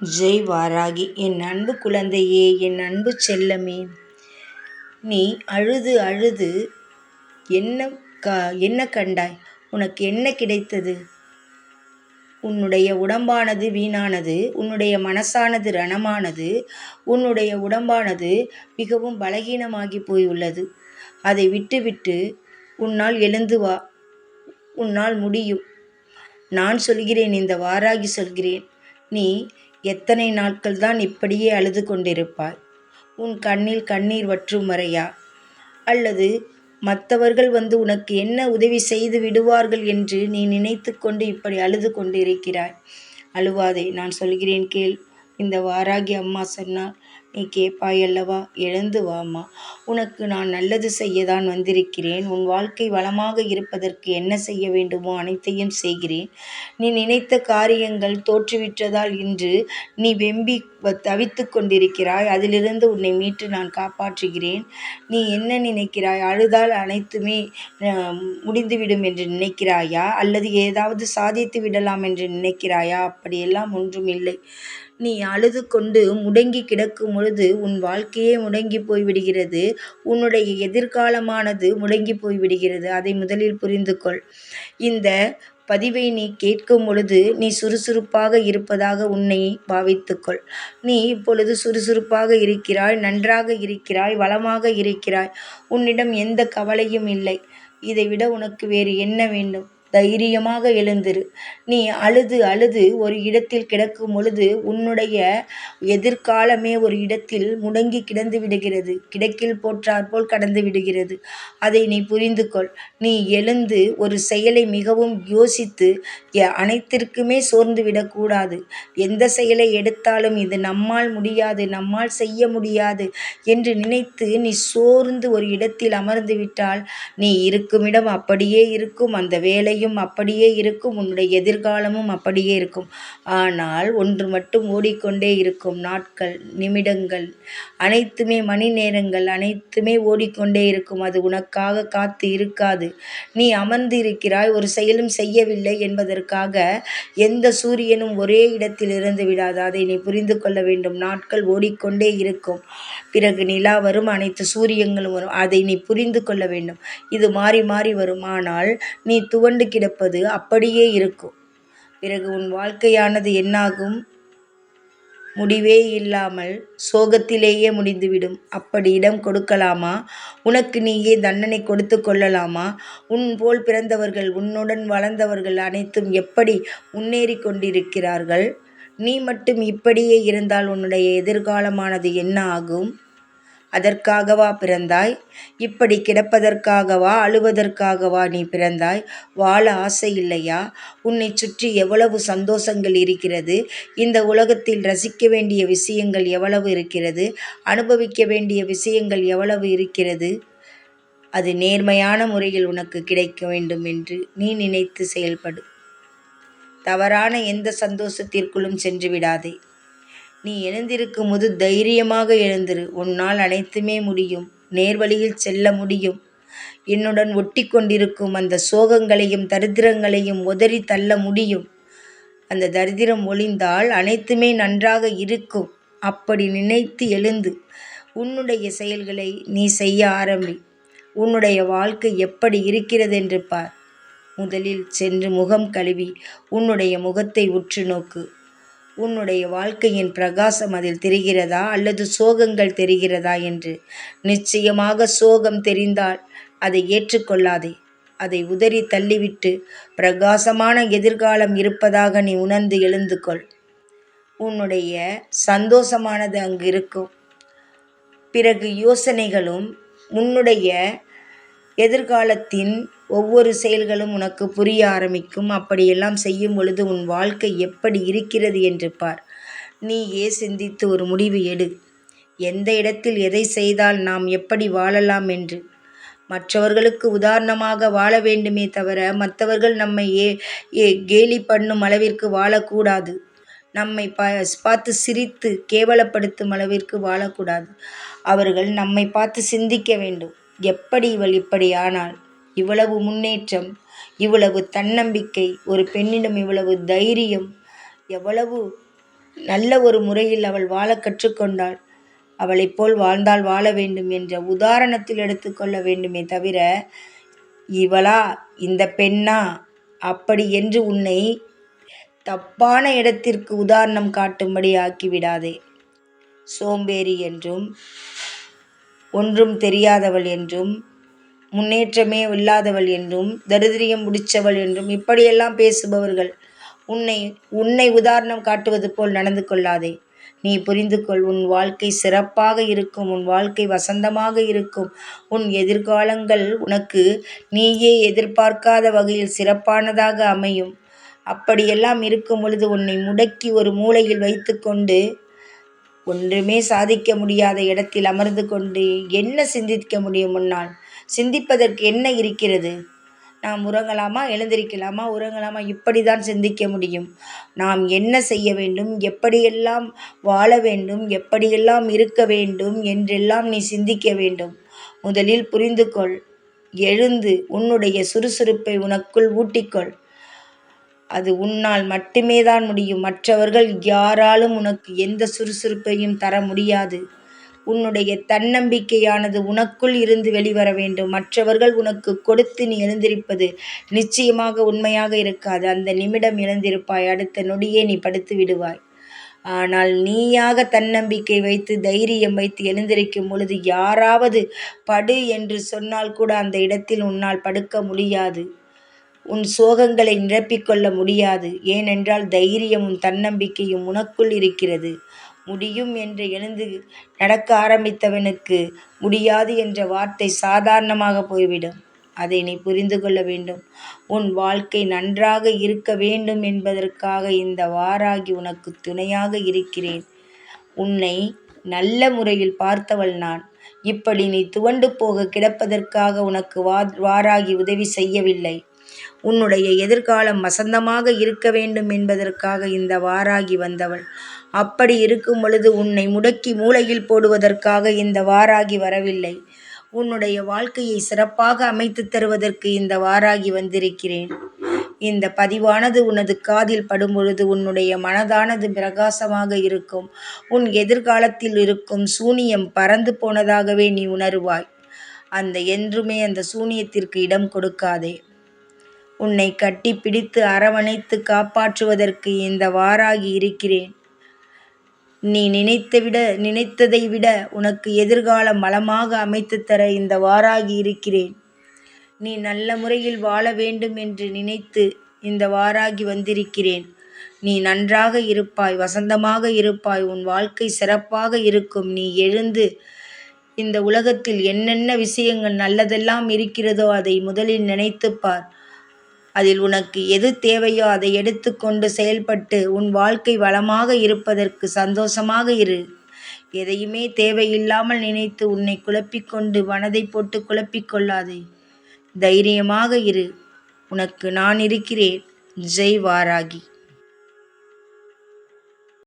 ஜெய் வாராகி என் அன்பு குழந்தையே என் அன்பு செல்லமே நீ அழுது அழுது என்ன க என்ன கண்டாய்? உனக்கு என்ன கிடைத்தது? உன்னுடைய உடம்பானது வீணானது உன்னுடைய மனசானது ரணமானது உன்னுடைய உடம்பானது மிகவும் பலகீனமாகி போயுள்ளது. அதை விட்டுவிட்டு உன்னால் எழுந்து வா உன்னால் முடியும். நான் சொல்கிறேன் இந்த வாராகி சொல்கிறேன். நீ எத்தனை நாட்கள் தான் இப்படியே அழுது கொண்டிருப்பாய் உன் கண்ணில் கண்ணீர் வற்றும் வரையா அல்லது மற்றவர்கள் வந்து உனக்கு என்ன உதவி செய்து விடுவார்கள் என்று நீ நினைத்து கொண்டு இப்படி அழுது கொண்டிருக்கிறாய்? அழுவாதே நான் சொல்கிறேன் கேள். இந்த வாராகி அம்மா சொன்னால் நீ கேட்பாய் அல்லவா? எழுந்து வாம்மா உனக்கு நான் நல்லது செய்ய தான் வந்திருக்கிறேன். உன் வாழ்க்கை வளமாக இருப்பதற்கு என்ன செய்ய வேண்டுமோ அனைத்தையும் செய்கிறேன். நீ நினைத்த காரியங்கள் தோற்றுவிட்டதால் இன்று நீ வெம்பி தவித்து கொண்டிருக்கிறாய். அதிலிருந்து உன்னை மீட்டு நான் காப்பாற்றுகிறேன். நீ என்ன நினைக்கிறாய்? அழுதால் அனைத்துமே முடிந்துவிடும் என்று நினைக்கிறாயா? அல்லது ஏதாவது சாதித்து விடலாம் என்று நினைக்கிறாயா? அப்படியெல்லாம் ஒன்றும் இல்லை நீ அழுது கொண்டு முடங்கி கிடக்கும் பொழுது உன் வாழ்க்கையே முடங்கி போய்விடுகிறது. உன்னுடைய எதிர்காலமானது முடங்கி போய்விடுகிறது. அதை முதலில் புரிந்து கொள் இந்த பதிவை நீ கேட்கும் பொழுது நீ சுறுசுறுப்பாக இருப்பதாக உன்னை பாவித்துக்கொள். நீ இப்பொழுது சுறுசுறுப்பாக இருக்கிறாய் நன்றாக இருக்கிறாய் வளமாக இருக்கிறாய். உன்னிடம் எந்த கவலையும் இல்லை. இதைவிட உனக்கு வேறு என்ன வேண்டும்? தைரியமாக எழுந்திரு. நீ அழுது அழுது ஒரு இடத்தில் கிடக்கும் பொழுது உன்னுடைய எதிர்காலமே ஒரு இடத்தில் முடங்கி கிடந்து விடுகிறது. கிடக்கில் போற்றார் போல் கடந்து விடுகிறது. அதை நீ புரிந்து கொள். நீ எழுந்து ஒரு செயலை மிகவும் யோசித்து அனைத்திற்குமே சோர்ந்து விடக்கூடாது. எந்த செயலை எடுத்தாலும் இது நம்மால் முடியாது நம்மால் செய்ய முடியாது என்று நினைத்து நீ சோர்ந்து ஒரு இடத்தில் அமர்ந்து விட்டால் நீ இருக்குமிடம் அப்படியே இருக்கும். அந்த வேலையும் வாழ்க்கையும் அப்படியே இருக்கும். உன்னுடைய எதிர்காலமும் அப்படியே இருக்கும். ஆனால் ஒன்று மட்டும் ஓடிக்கொண்டே இருக்கும். நாட்கள் நிமிடங்கள் அனைத்துமே மணி நேரங்கள் அனைத்துமே ஓடிக்கொண்டே இருக்கும். அது உனக்காக காத்து இருக்காது. நீ அமர்ந்து இருக்கிறாய் ஒரு செயலும் செய்யவில்லை என்பதற்காக எந்த சூரியனும் ஒரே இடத்தில் இருந்து விடாது. அதை நீ புரிந்து கொள்ள வேண்டும். நாட்கள் ஓடிக்கொண்டே இருக்கும். பிறகு நிலா வரும். அனைத்து சூரியங்களும் வரும். அதை நீ புரிந்து கொள்ள வேண்டும். இது மாறி மாறி வரும். ஆனால் நீ துவண்டு கிடப்பது அப்படியே இருக்கும். பிறகு உன் வாழ்க்கையானது என்னாகும்? முடிவே இல்லாமல் சோகத்திலேயே முடிந்துவிடும். அப்படி இடம் கொடுக்கலாமா? உனக்கு நீயே தண்டனை கொடுத்து கொள்ளலாமா? உன் போல் பிறந்தவர்கள் உன்னுடன் வளர்ந்தவர்கள் அனைத்தும் எப்படி முன்னேறி கொண்டிருக்கிறார்கள்? நீ மட்டும் இப்படியே இருந்தால் உன்னுடைய எதிர்காலமானது என்ன ஆகும்? அதற்காகவா பிறந்தாய்? இப்படி கிடப்பதற்காகவா அழுவதற்காகவா நீ பிறந்தாய்? வாழ ஆசை இல்லையா? உன்னை சுற்றி எவ்வளவு சந்தோஷங்கள் இருக்கிறது? இந்த உலகத்தில் ரசிக்க வேண்டிய விஷயங்கள் எவ்வளவு இருக்கிறது? அனுபவிக்க வேண்டிய விஷயங்கள் எவ்வளவு இருக்கிறது? அது நேர்மையான முறையில் உனக்கு கிடைக்க வேண்டும் என்று நீ நினைத்து செயல்படு. தவறான எந்த சந்தோஷத்திற்குள்ளும் சென்று விடாதே. நீ எழுந்திருக்கும் போது தைரியமாக எழுந்திரு. உன்னால் அனைத்துமே முடியும். நேர்வழியில் செல்ல முடியும். என்னுடன் ஒட்டி கொண்டிருக்கும் அந்த சோகங்களையும் தரித்திரங்களையும் உதறி தள்ள முடியும். அந்த தரித்திரம் ஒளிந்தால் அனைத்துமே நன்றாக இருக்கும். அப்படி நினைத்து எழுந்து உன்னுடைய செயல்களை நீ செய்ய ஆரம்பி. உன்னுடைய வாழ்க்கை எப்படி இருக்கிறது என்று பார். முதலில் சென்று முகம் கழுவி உன்னுடைய முகத்தை உற்று நோக்கு. உன்னுடைய வாழ்க்கையின் பிரகாசம் அதில் தெரிகிறதா? அல்லது சோகங்கள் தெரிகிறதா என்று? நிச்சயமாக சோகம் தெரிந்தால் அதை ஏற்றுக்கொள்ளாதே. அதை உதறி தள்ளிவிட்டு பிரகாசமான எதிர்காலம் இருப்பதாக நீ உணர்ந்து எழுந்து கொள். உன்னுடைய சந்தோஷமானது அங்கு இருக்கும். பிறகு யோசனைகளும் உன்னுடைய எதிர்காலத்தின் ஒவ்வொரு செயல்களும் உனக்கு புரிய ஆரம்பிக்கும். அப்படியெல்லாம் செய்யும் பொழுது உன் வாழ்க்கை எப்படி இருக்கிறது என்று பார். நீயே சிந்தித்து ஒரு முடிவு எடு. எந்த இடத்தில் எதை செய்தால் நாம் எப்படி வாழலாம் என்று. மற்றவர்களுக்கு உதாரணமாக வாழ வேண்டுமே தவிர மற்றவர்கள் நம்மை ஏ ஏ கேலி பண்ணும் அளவிற்கு வாழக்கூடாது. நம்மை பா பார்த்து சிரித்து கேவலப்படுத்தும் அளவிற்கு வாழக்கூடாது. அவர்கள் நம்மை பார்த்து சிந்திக்க வேண்டும். எப்படி இவள் இப்படி ஆனாள் இவ்வளவு முன்னேற்றம் இவ்வளவு தன்னம்பிக்கை ஒரு பெண்ணிடம் இவ்வளவு தைரியம் எவ்வளவு நல்ல ஒரு முறையில் அவள் வாழ கற்றுக்கொண்டாள். அவளைப் போல் வாழ்ந்தால் வாழ வேண்டும் என்ற உதாரணத்தில் எடுத்துக்கொள்ள வேண்டுமே தவிர இவளா இந்த பெண்ணா? அப்படி என்று உன்னை தப்பான இடத்திற்கு உதாரணம் காட்டும்படி ஆக்கிவிடாதே. சோம்பேறி என்றும் ஒன்றும் தெரியாதவள் என்றும் முன்னேற்றமே இல்லாதவள் என்றும் தரித்திரியம் முடிச்சவள் என்றும் இப்படியெல்லாம் பேசுபவர்கள் உன்னை உன்னை உதாரணம் காட்டுவது போல் நடந்து கொள்ளாதே. நீ புரிந்து கொள் உன் வாழ்க்கை சிறப்பாக இருக்கும் உன் வாழ்க்கை வசந்தமாக இருக்கும். உன் எதிர்காலங்கள் உனக்கு நீயே எதிர்பார்க்காத வகையில் சிறப்பானதாக அமையும். அப்படியெல்லாம் இருக்கும் பொழுது உன்னை முடக்கி ஒரு மூலையில் வைத்துக்கொண்டு ஒன்றுமே சாதிக்க முடியாத இடத்தில் அமர்ந்து கொண்டு என்ன சிந்திக்க முடியும் முன்னால்? சிந்திப்பதற்கு என்ன இருக்கிறது? நாம் உறங்கலாமா? எழுந்திருக்கலாமா? உறங்கலாமா? இப்படி தான் சிந்திக்க முடியும். நாம் என்ன செய்ய வேண்டும்? எப்படியெல்லாம் வாழ வேண்டும்? எப்படியெல்லாம் இருக்க வேண்டும்? என்றெல்லாம் நீ சிந்திக்க வேண்டும். முதலில் புரிந்து கொள் எழுந்து உன்னுடைய சுறுசுறுப்பை உனக்குள் ஊட்டிக்கொள். அது உன்னால் மட்டுமே தான் முடியும். மற்றவர்கள் யாராலும் உனக்கு எந்த சுறுசுறுப்பையும் தர முடியாது. உன்னுடைய தன்னம்பிக்கையானது உனக்குள் இருந்து வெளிவர வேண்டும். மற்றவர்கள் உனக்கு கொடுத்து நீ எழுந்திருப்பது நிச்சயமாக உண்மையாக இருக்காது. அந்த நிமிடம் எழுந்திருப்பாய். அடுத்த நொடியே நீ படுத்து விடுவாய். ஆனால் நீயாக தன்னம்பிக்கை வைத்து தைரியம் வைத்து எழுந்திருக்கும் பொழுது யாராவது படு என்று சொன்னால் கூட அந்த இடத்தில் உன்னால் படுக்க முடியாது. உன் சோகங்களை நிரப்பிக்கொள்ள முடியாது. ஏனென்றால் தைரியமும் தன்னம்பிக்கையும் உனக்குள் இருக்கிறது. முடியும் என்று எழுந்து நடக்க ஆரம்பித்தவனுக்கு முடியாது என்ற வார்த்தை சாதாரணமாக போய்விடும். அதை நீ புரிந்து கொள்ள வேண்டும். உன் வாழ்க்கை நன்றாக இருக்க வேண்டும் என்பதற்காக இந்த வாராகி உனக்கு துணையாக இருக்கிறேன். உன்னை நல்ல முறையில் பார்த்தவள் நான். இப்படி நீ துவண்டு போக கிடப்பதற்காக உனக்கு வா வாராகி உதவி செய்யவில்லை. உன்னுடைய எதிர்காலம் வசந்தமாக இருக்க வேண்டும் என்பதற்காக இந்த வாராகி வந்தவள். அப்படி இருக்கும் பொழுது உன்னை முடக்கி மூளையில் போடுவதற்காக இந்த வாராகி வரவில்லை. உன்னுடைய வாழ்க்கையை சிறப்பாக அமைத்து தருவதற்கு இந்த வாராகி வந்திருக்கிறேன். இந்த பதிவானது உனது காதில் படும்பொழுது உன்னுடைய மனதானது பிரகாசமாக இருக்கும். உன் எதிர்காலத்தில் இருக்கும் சூனியம் பறந்து போனதாகவே நீ உணருவாய். அந்த என்றுமே அந்த சூனியத்திற்கு இடம் கொடுக்காதே. உன்னை கட்டி பிடித்து அரவணைத்து காப்பாற்றுவதற்கு இந்த வாராகி இருக்கிறேன். நீ நினைத்தவிட நினைத்ததை விட உனக்கு எதிர்காலம் மலமாக அமைத்து தர இந்த வாராகி இருக்கிறேன். நீ நல்ல முறையில் வாழ வேண்டும் என்று நினைத்து இந்த வாராகி வந்திருக்கிறேன். நீ நன்றாக இருப்பாய் வசந்தமாக இருப்பாய் உன் வாழ்க்கை சிறப்பாக இருக்கும். நீ எழுந்து இந்த உலகத்தில் என்னென்ன விஷயங்கள் நல்லதெல்லாம் இருக்கிறதோ அதை முதலில் நினைத்துப்பார் அதில் உனக்கு எது தேவையோ அதை எடுத்துக்கொண்டு செயல்பட்டு உன் வாழ்க்கை வளமாக இருப்பதற்கு சந்தோஷமாக இரு. எதையுமே தேவையில்லாமல் நினைத்து உன்னை குழப்பிக்கொண்டு மனதை போட்டு குழப்பிக்கொள்ளாதே தைரியமாக இரு. உனக்கு நான் இருக்கிறேன். ஜெய் வாராகி.